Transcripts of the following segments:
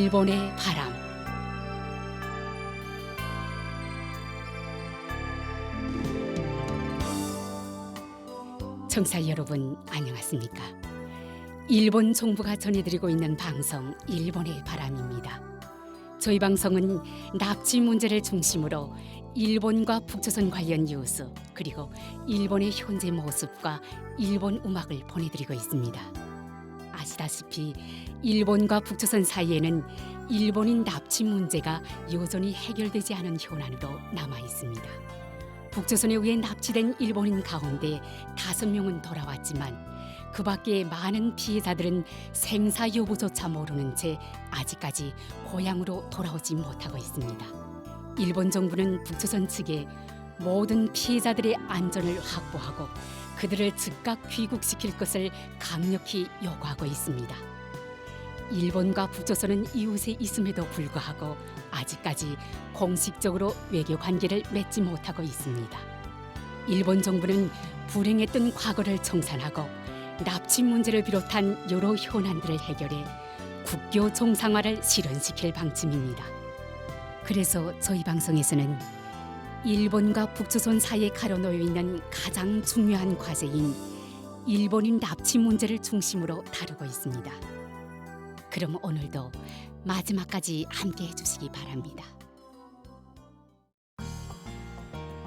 일본의 바람 청사 여러분 안녕하십니까? 일본 정부가 전해드리고 있는 방송 일본의 바람입니다. 저희 방송은 납치 문제를 중심으로 일본과 북조선 관련 뉴스 그리고 일본의 현재 모습과 일본 음악을 보내드리고 있습니다. 아시다시피 일본과 북조선 사이에는 일본인 납치 문제가 여전히 해결되지 않은 현안으로 남아 있습니다. 북조선에 의해 납치된 일본인 가운데 다섯 명은 돌아왔지만 그 밖에 많은 피해자들은 생사 여부조차 모르는 채 아직까지 고향으로 돌아오지 못하고 있습니다. 일본 정부는 북조선 측에 모든 피해자들의 안전을 확보하고 그들을 즉각 귀국시킬 것을 강력히 요구하고 있습니다. 일본과 북조선은 이웃에 있음에도 불구하고 아직까지 공식적으로 외교 관계를 맺지 못하고 있습니다. 일본 정부는 불행했던 과거를 청산하고 납치 문제를 비롯한 여러 현안들을 해결해 국교 정상화를 실현시킬 방침입니다. 그래서 저희 방송에서는 일본과 북조선 사이에 가로놓여 있는 가장 중요한 과제인 일본인 납치 문제를 중심으로 다루고 있습니다. 그럼 오늘도 마지막까지 함께 해주시기 바랍니다.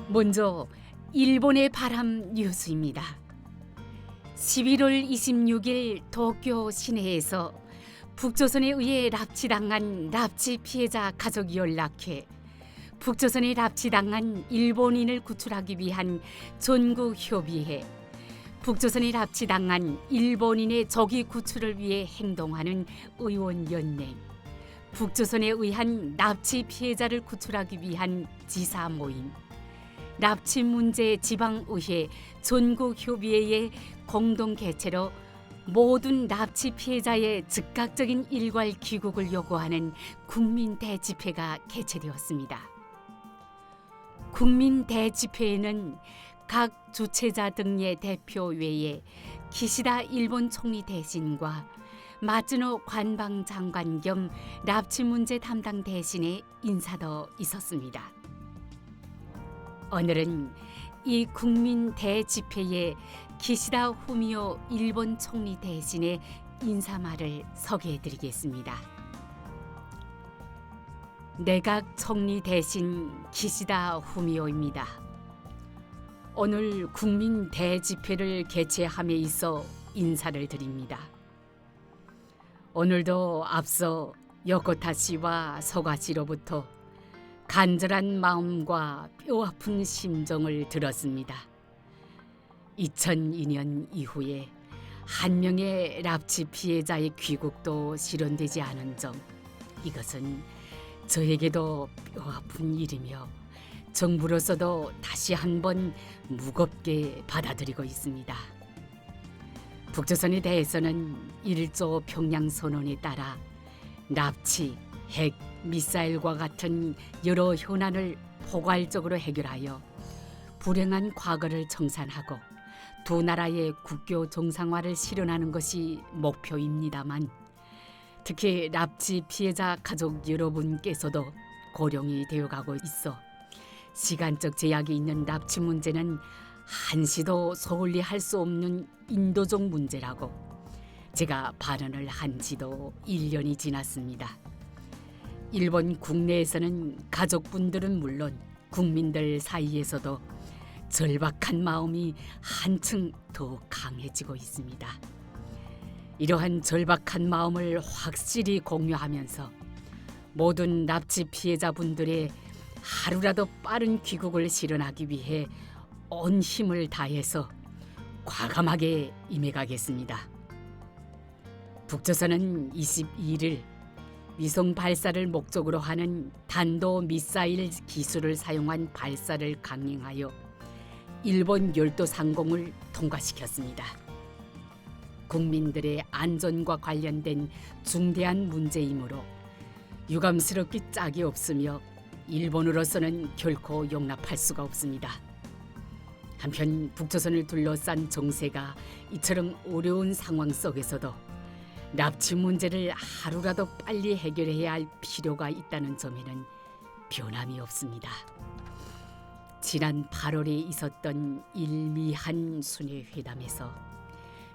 먼저 일본의 바람 뉴스입니다. 11월 26일 도쿄 시내에서 북조선에 의해 납치당한 납치 피해자 가족 연락회 북조선에 납치당한 일본인을 구출하기 위한 전국 협의회 북조선에 납치당한 일본인의 적의 구출을 위해 행동하는 의원 연맹 북조선에 의한 납치 피해자를 구출하기 위한 지사 모임 납치 문제 지방의회 전국 협의회의 공동 개최로 모든 납치 피해자의 즉각적인 일괄 귀국을 요구하는 국민 대집회가 개최되었습니다. 국민 대집회에는 각 주최자 등의 대표 외에 기시다 일본 총리 대신과 마츠노 관방 장관 겸 납치 문제 담당 대신의 인사도 있었습니다. 오늘은 이 국민 대집회에 기시다 후미오 일본 총리 대신의 인사말을 소개해드리겠습니다. 내각 총리 대신 기시다 후미오입니다. 오늘 국민 대집회를 개최함에 있어 인사를 드립니다. 오늘도 앞서 요코타 씨와 소가 씨로부터 간절한 마음과 뼈아픈 심정을 들었습니다. 2002년 이후에 한 명의 납치 피해자의 귀국도 실현되지 않은 점 이것은 저에게도 뼈아픈 일이며 정부로서도 다시 한번 무겁게 받아들이고 있습니다. 북조선에 대해서는 일조 평양 선언에 따라 납치, 핵, 미사일과 같은 여러 현안을 포괄적으로 해결하여 불행한 과거를 청산하고 두 나라의 국교 정상화를 실현하는 것이 목표입니다만 특히 납치 피해자 가족 여러분께서도 고령이 되어가고 있어 시간적 제약이 있는 납치 문제는 한시도 소홀히 할 수 없는 인도적 문제라고 제가 발언을 한 지도 1년이 지났습니다. 일본 국내에서는 가족분들은 물론 국민들 사이에서도 절박한 마음이 한층 더 강해지고 있습니다. 이러한 절박한 마음을 확실히 공유하면서 모든 납치 피해자분들의 하루라도 빠른 귀국을 실현하기 위해 온 힘을 다해서 과감하게 임해가겠습니다. 북조선은 22일 위성 발사를 목적으로 하는 단도 미사일 기술을 사용한 발사를 강행하여 일본 열도 상공을 통과시켰습니다. 국민들의 안전과 관련된 중대한 문제이므로 유감스럽기 짝이 없으며 일본으로서는 결코 용납할 수가 없습니다. 한편 북조선을 둘러싼 정세가 이처럼 어려운 상황 속에서도 납치 문제를 하루라도 빨리 해결해야 할 필요가 있다는 점에는 변함이 없습니다. 지난 8월에 있었던 일미한 순회 회담에서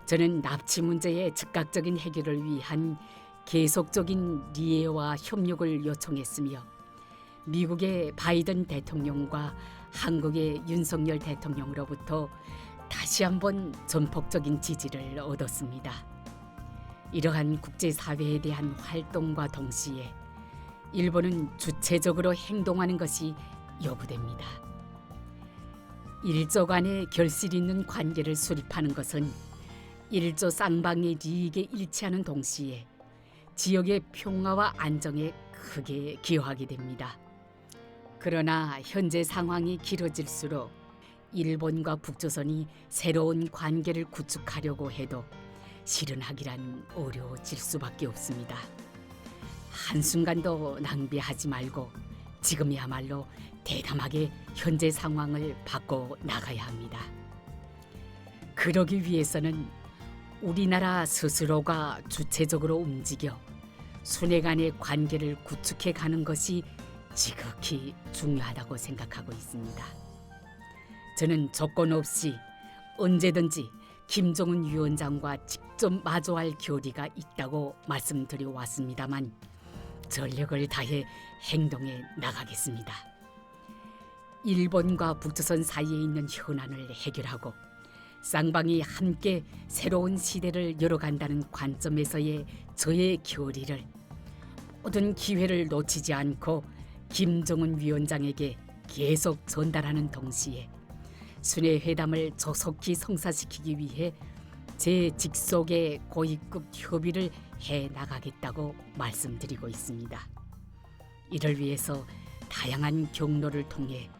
저는 납치 문제의 즉각적인 해결을 위한 계속적인 리해와 협력을 요청했으며 미국의 바이든 대통령과 한국의 윤석열 대통령으로부터 다시 한번 전폭적인 지지를 얻었습니다. 이러한 국제사회에 대한 활동과 동시에 일본은 주체적으로 행동하는 것이 요구됩니다. 일조 간의 결실 있는 관계를 수립하는 것은 일조 쌍방의利益에 일치하는 동시에 지역의 평화와 안정에 크게 기여하게 됩니다. 그러나 현재 상황이 길어질수록 일본과 북조선이 새로운 관계를 구축하려고 해도 실현하기란 어려워질 수밖에 없습니다. 한순간도 낭비하지 말고 지금이야말로 대담하게 현재 상황을 바꿔 나가야 합니다. 그러기 위해서는 우리나라 스스로가 주체적으로 움직여 순회 간의 관계를 구축해 가는 것이 지극히 중요하다고 생각하고 있습니다. 저는 조건 없이 언제든지 김정은 위원장과 직접 마주할 교리가 있다고 말씀드려 왔습니다만 전력을 다해 행동에 나가겠습니다. 일본과 북조선 사이에 있는 현안을 해결하고 쌍방이 함께 새로운 시대를 열어간다는 관점에서의 저의 교리를 모든 기회를 놓치지 않고 김정은 위원장에게 계속 전달하는 동시에 순회 회담을 조속히 성사시키기 위해 제 직속의 고위급 협의를 해 나가겠다고 말씀드리고 있습니다. 이를 위해서 다양한 경로를 통해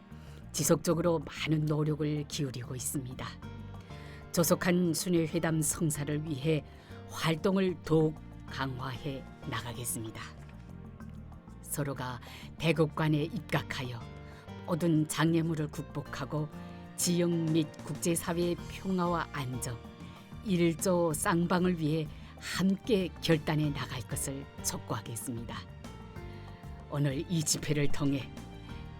지속적으로 많은 노력을 기울이고 있습니다. 조속한 순회 회담 성사를 위해 활동을 더욱 강화해 나가겠습니다. 서로가 대국 간에 입각하여 모든 장애물을 극복하고 지역 및 국제사회의 평화와 안정, 일조 쌍방을 위해 함께 결단해 나갈 것을 촉구하겠습니다. 오늘 이 집회를 통해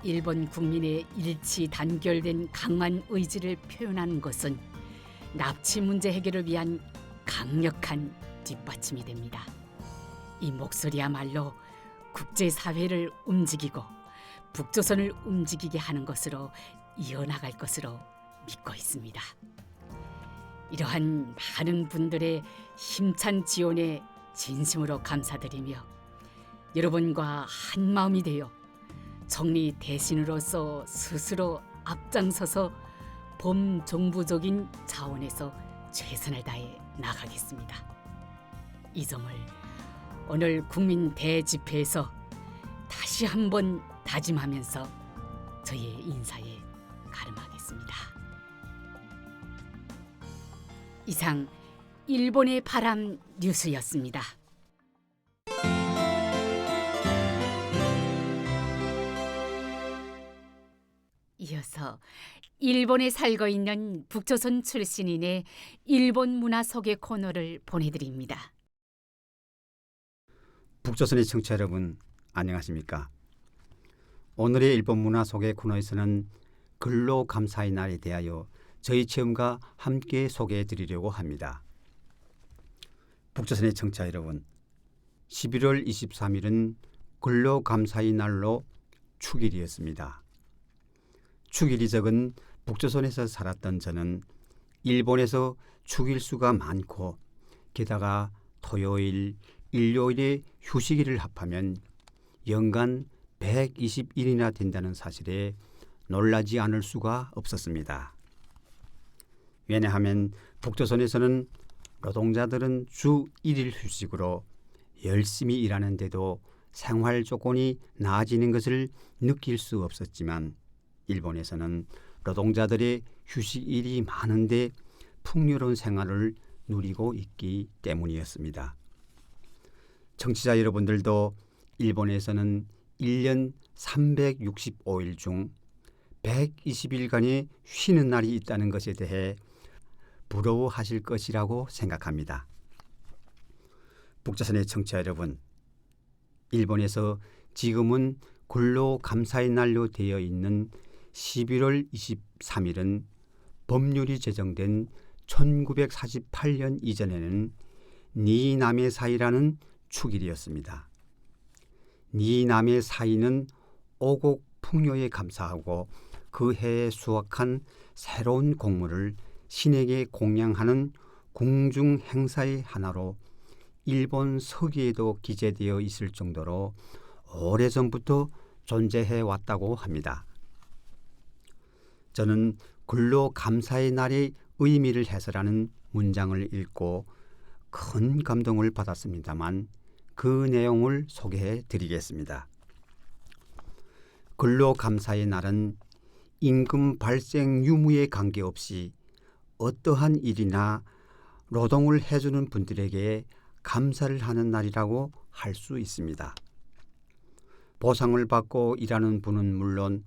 일본 국민의 일치 단결된 강한 의지를 표현하는 것은 납치 문제 해결을 위한 강력한 뒷받침이 됩니다. 이 목소리야말로 국제 사회를 움직이고 북조선을 움직이게 하는 것으로 이어나갈 것으로 믿고 있습니다. 이러한 많은 분들의 힘찬 지원에 진심으로 감사드리며 여러분과 한 마음이 되어 정리 대신으로서 스스로 앞장서서 범정부적인 차원에서 최선을 다해 나가겠습니다. 이 점을 오늘 국민 대집회에서 다시 한번 다짐하면서 저의 인사에 가름하겠습니다. 이상 일본의 바람 뉴스였습니다. 이어서 일본에 살고 있는 북조선 출신인의 일본 문화 소개 코너를 보내드립니다. 북조선의 청취자 여러분 안녕하십니까? 오늘의 일본 문화 소개 코너에서는 근로 감사의 날에 대하여 저희 체험과 함께 소개해 드리려고 합니다. 북조선의 청취자 여러분, 11월 23일은 근로 감사의 날로 축일이었습니다. 축일이 적은 북조선에서 살았던 저는 일본에서 축일 수가 많고 게다가 토요일, 일요일에 휴식일을 합하면 연간 121일이나 된다는 사실에 놀라지 않을 수가 없었습니다. 왜냐하면 북조선에서는 노동자들은 주 1일 휴식으로 열심히 일하는데도 생활 조건이 나아지는 것을 느낄 수 없었지만 일본에서는 노동자들의 휴식일이 많은데 풍요로운 생활을 누리고 있기 때문이었습니다. 청취자 여러분들도 일본에서는 1년 365일 중 120일간의 쉬는 날이 있다는 것에 대해 부러워하실 것이라고 생각합니다. 북자선의 청취자 여러분, 일본에서 지금은 근로 감사의 날로 되어 있는 11월 23일은 법률이 제정된 1948년 이전에는 니남의 사이라는 축일이었습니다. 니남의 사이는 오곡 풍요에 감사하고 그 해에 수확한 새로운 곡물을 신에게 공양하는 궁중 행사의 하나로 일본 서기에도 기재되어 있을 정도로 오래전부터 존재해 왔다고 합니다. 저는 근로 감사의 날의 의미를 해설하는 문장을 읽고 큰 감동을 받았습니다만 그 내용을 소개해 드리겠습니다. 근로 감사의 날은 임금 발생 유무에 관계없이 어떠한 일이나 노동을 해주는 분들에게 감사를 하는 날이라고 할 수 있습니다. 보상을 받고 일하는 분은 물론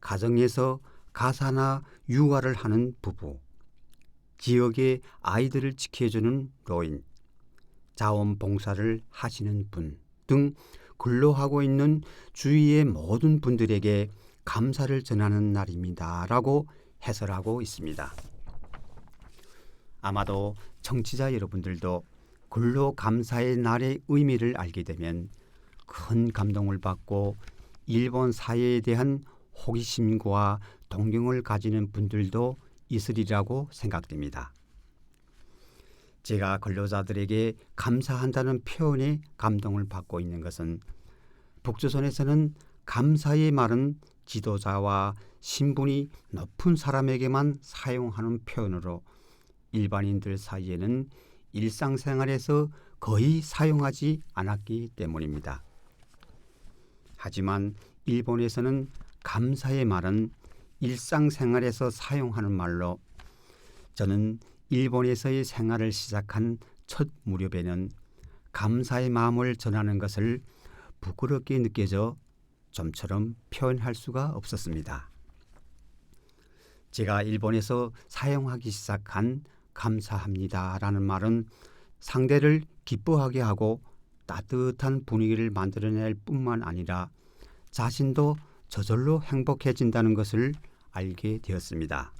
가정에서 가사나 육아를 하는 부부, 지역의 아이들을 지켜주는 노인, 자원봉사를 하시는 분 등 근로하고 있는 주위의 모든 분들에게 감사를 전하는 날입니다 라고 해설하고 있습니다. 아마도 청취자 여러분들도 근로 감사의 날의 의미를 알게 되면 큰 감동을 받고 일본 사회에 대한 호기심과 동경을 가지는 분들도 있으리라고 생각됩니다. 제가 근로자들에게 감사한다는 표현에 감동을 받고 있는 것은 북조선에서는 감사의 말은 지도자와 신분이 높은 사람에게만 사용하는 표현으로 일반인들 사이에는 일상생활에서 거의 사용하지 않았기 때문입니다. 하지만 일본에서는 감사의 말은 일상생활에서 사용하는 말로 저는 일본에서의 생활을 시작한 첫 무렵에는 감사의 마음을 전하는 것을 부끄럽게 느껴져 좀처럼 표현할 수가 없었습니다. 제가 일본에서 사용하기 시작한 감사합니다라는 말은 상대를 기뻐하게 하고 따뜻한 분위기를 만들어낼 뿐만 아니라 자신도 저절로 행복해진다는 것을 알게 되었습니다.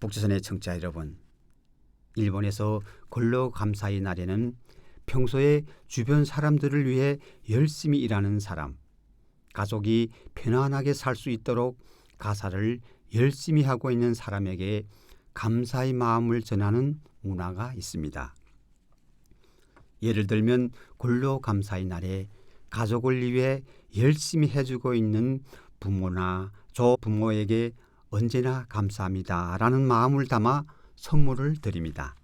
북조선의 청취자 여러분, 일본에서 근로 감사의 날에는 평소에 주변 사람들을 위해 열심히 일하는 사람, 가족이 편안하게 살 수 있도록 가사를 열심히 하고 있는 사람에게 감사의 마음을 전하는 문화가 있습니다. 예를 들면 근로 감사의 날에 가족을 위해 열심히 해주고 있는 부모나 조부모에게 언제나 감사합니다 라는 마음을 담아 선물을 드립니다.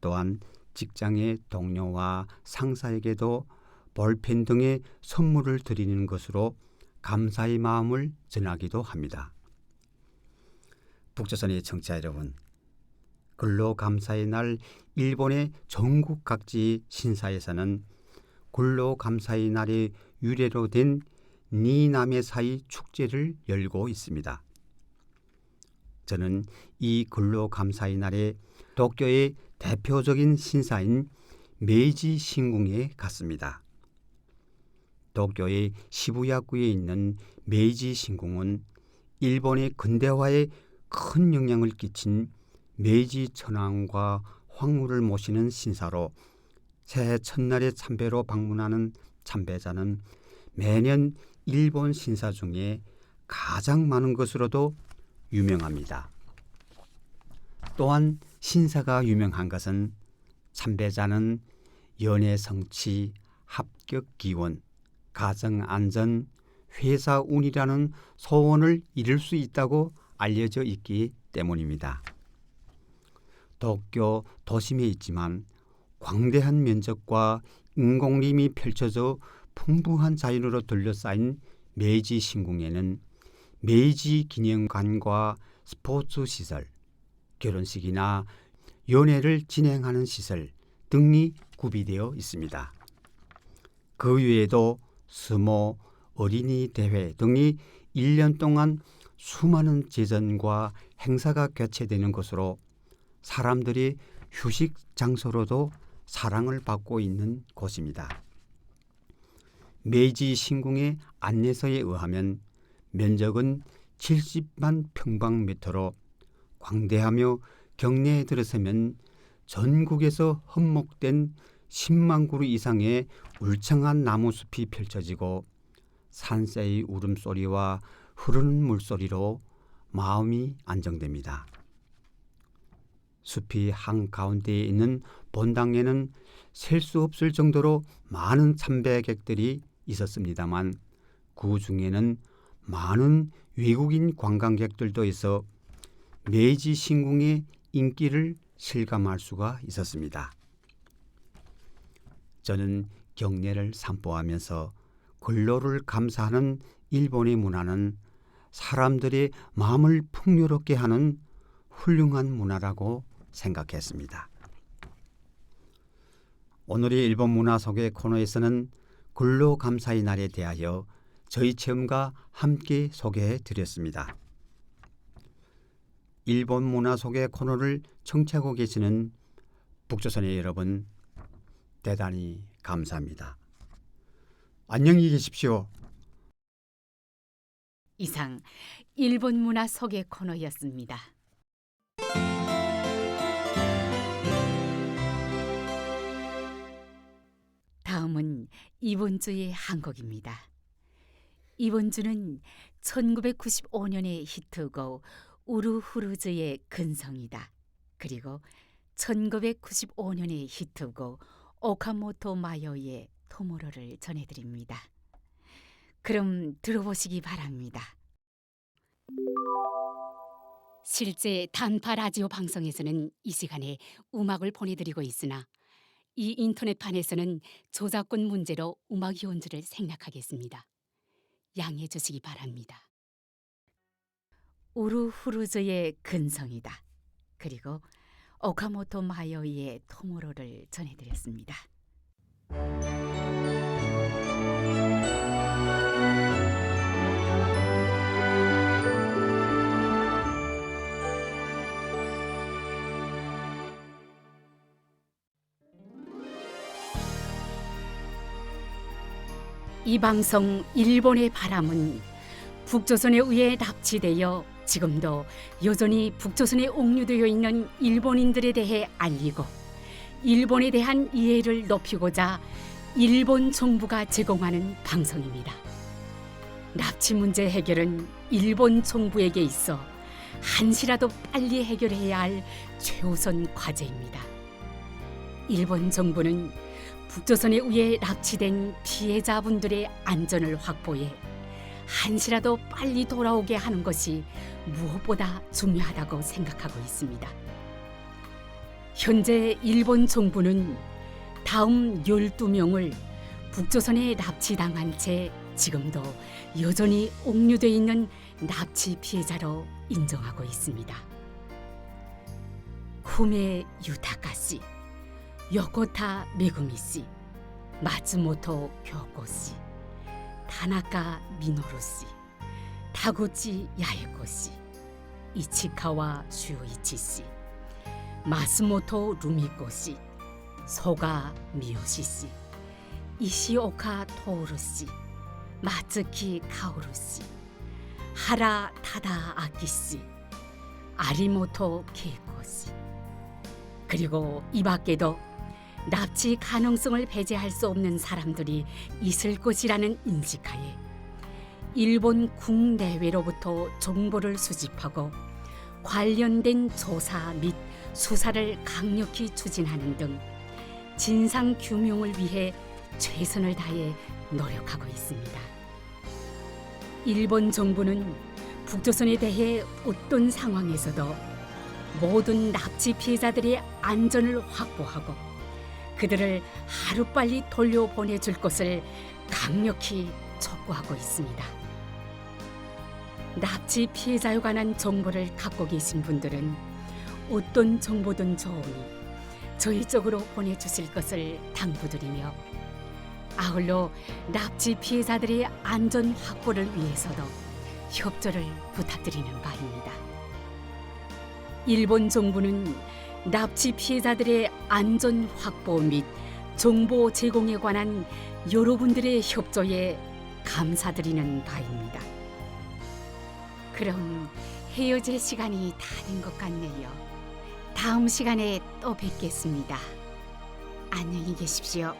또한 직장의 동료와 상사에게도 볼펜 등의 선물을 드리는 것으로 감사의 마음을 전하기도 합니다. 북조선의 청취자 여러분, 근로 감사의 날 일본의 전국 각지 신사에서는 근로 감사의 날의 유래로 된 니남의 사이 축제를 열고 있습니다. 저는 이 근로 감사의 날에 도쿄의 대표적인 신사인 메이지 신궁에 갔습니다. 도쿄의 시부야구에 있는 메이지 신궁은 일본의 근대화에 큰 영향을 끼친 메이지 천황과 황후를 모시는 신사로 새해 첫날의 참배로 방문하는 참배자는 매년 일본 신사 중에 가장 많은 것으로도 유명합니다. 또한 신사가 유명한 것은 참배자는 연애 성취, 합격 기원, 가정 안전, 회사 운이라는 소원을 이룰 수 있다고 알려져 있기 때문입니다. 도쿄 도심에 있지만 광대한 면적과 인공림이 펼쳐져 풍부한 자연으로 둘러싸인 메이지 신궁에는 메이지 기념관과 스포츠 시설, 결혼식이나 연애를 진행하는 시설 등이 구비되어 있습니다. 그 외에도 스모, 어린이 대회 등이 1년 동안 수많은 제전과 행사가 개최되는 것으로 사람들이 휴식 장소로도 사랑을 받고 있는 곳입니다. 메이지 신궁의 안내서에 의하면 면적은 70만 평방미터로 광대하며 경내에 들어서면 전국에서 헌목된 10만 그루 이상의 울창한 나무숲이 펼쳐지고 산새의 울음소리와 흐르는 물소리로 마음이 안정됩니다. 숲이 한가운데에 있는 본당에는 셀 수 없을 정도로 많은 참배객들이 있었습니다만 그 중에는 많은 외국인 관광객들도 있어 메이지 신궁의 인기를 실감할 수가 있었습니다. 저는 경례를 산보하면서 근로를 감사하는 일본의 문화는 사람들의 마음을 풍요롭게 하는 훌륭한 문화라고 생각했습니다. 오늘의 일본 문화 소개 코너에서는 근로 감사의 날에 대하여 저희 체험과 함께 소개해 드렸습니다. 일본 문화 소개 코너를 청취하고 계시는 북조선의 여러분 대단히 감사합니다. 안녕히 계십시오. 이상 일본 문화 소개 코너였습니다. 이번 주의 한국입니다. 이번 주는 1995년의 히트곡 우르후르즈의 근성이다. 그리고 1995년의 히트곡 오카모토 마요의 토모로를 전해드립니다. 그럼 들어보시기 바랍니다. 실제 단파 라디오 방송에서는 이 시간에 음악을 보내드리고 있으나 이 인터넷판에서는 저작권 문제로 음악 연주를 생략하겠습니다. 양해해 주시기 바랍니다. 우르후르즈의 근성이다. 그리고 오카모토 마요이의 토모로를 전해드렸습니다. 이 방송 일본의 바람은 북조선에 의해 납치되어 지금도 여전히 북조선에 옥류되어 있는 일본인들에 대해 알리고 일본에 대한 이해를 높이고자 일본 정부가 제공하는 방송입니다. 납치 문제 해결은 일본 정부에게 있어 한시라도 빨리 해결해야 할 최우선 과제입니다. 일본 정부는 북조선에 의해 납치된 피해자분들의 안전을 확보해 한시라도 빨리 돌아오게 하는 것이 무엇보다 중요하다고 생각하고 있습니다. 현재 일본 정부는 다음 12명을 북조선에 납치당한 채 지금도 여전히 옥류돼 있는 납치 피해자로 인정하고 있습니다. 후메 유타카 씨, 요코타 메구미 씨, 마츠모토 교코 씨, 타나카 미노루 씨, 타구치 야에코 씨, 이치카와 슈이치 씨, 마스모토 루미코 씨, 소가 미요시 씨, 이시오카 토오루 씨, 마츠키 카오루 씨, 하라 타다 아키 씨, 아리모토 케이코 씨. 그리고 이 밖에도 납치 가능성을 배제할 수 없는 사람들이 있을 것이라는 인식하에 일본 국내외로부터 정보를 수집하고 관련된 조사 및 수사를 강력히 추진하는 등 진상 규명을 위해 최선을 다해 노력하고 있습니다. 일본 정부는 북조선에 대해 어떤 상황에서도 모든 납치 피해자들의 안전을 확보하고 그들을 하루빨리 돌려보내줄 것을 강력히 촉구하고 있습니다. 납치 피해자에 관한 정보를 갖고 계신 분들은 어떤 정보든 좋으니 저희 쪽으로 보내주실 것을 당부드리며 아울러 납치 피해자들의 안전 확보를 위해서도 협조를 부탁드리는 바입니다. 일본 정부는 납치 피해자들의 안전 확보 및 정보 제공에 관한 여러분들의 협조에 감사드리는 바입니다. 그럼 헤어질 시간이 다 된 것 같네요. 다음 시간에 또 뵙겠습니다. 안녕히 계십시오.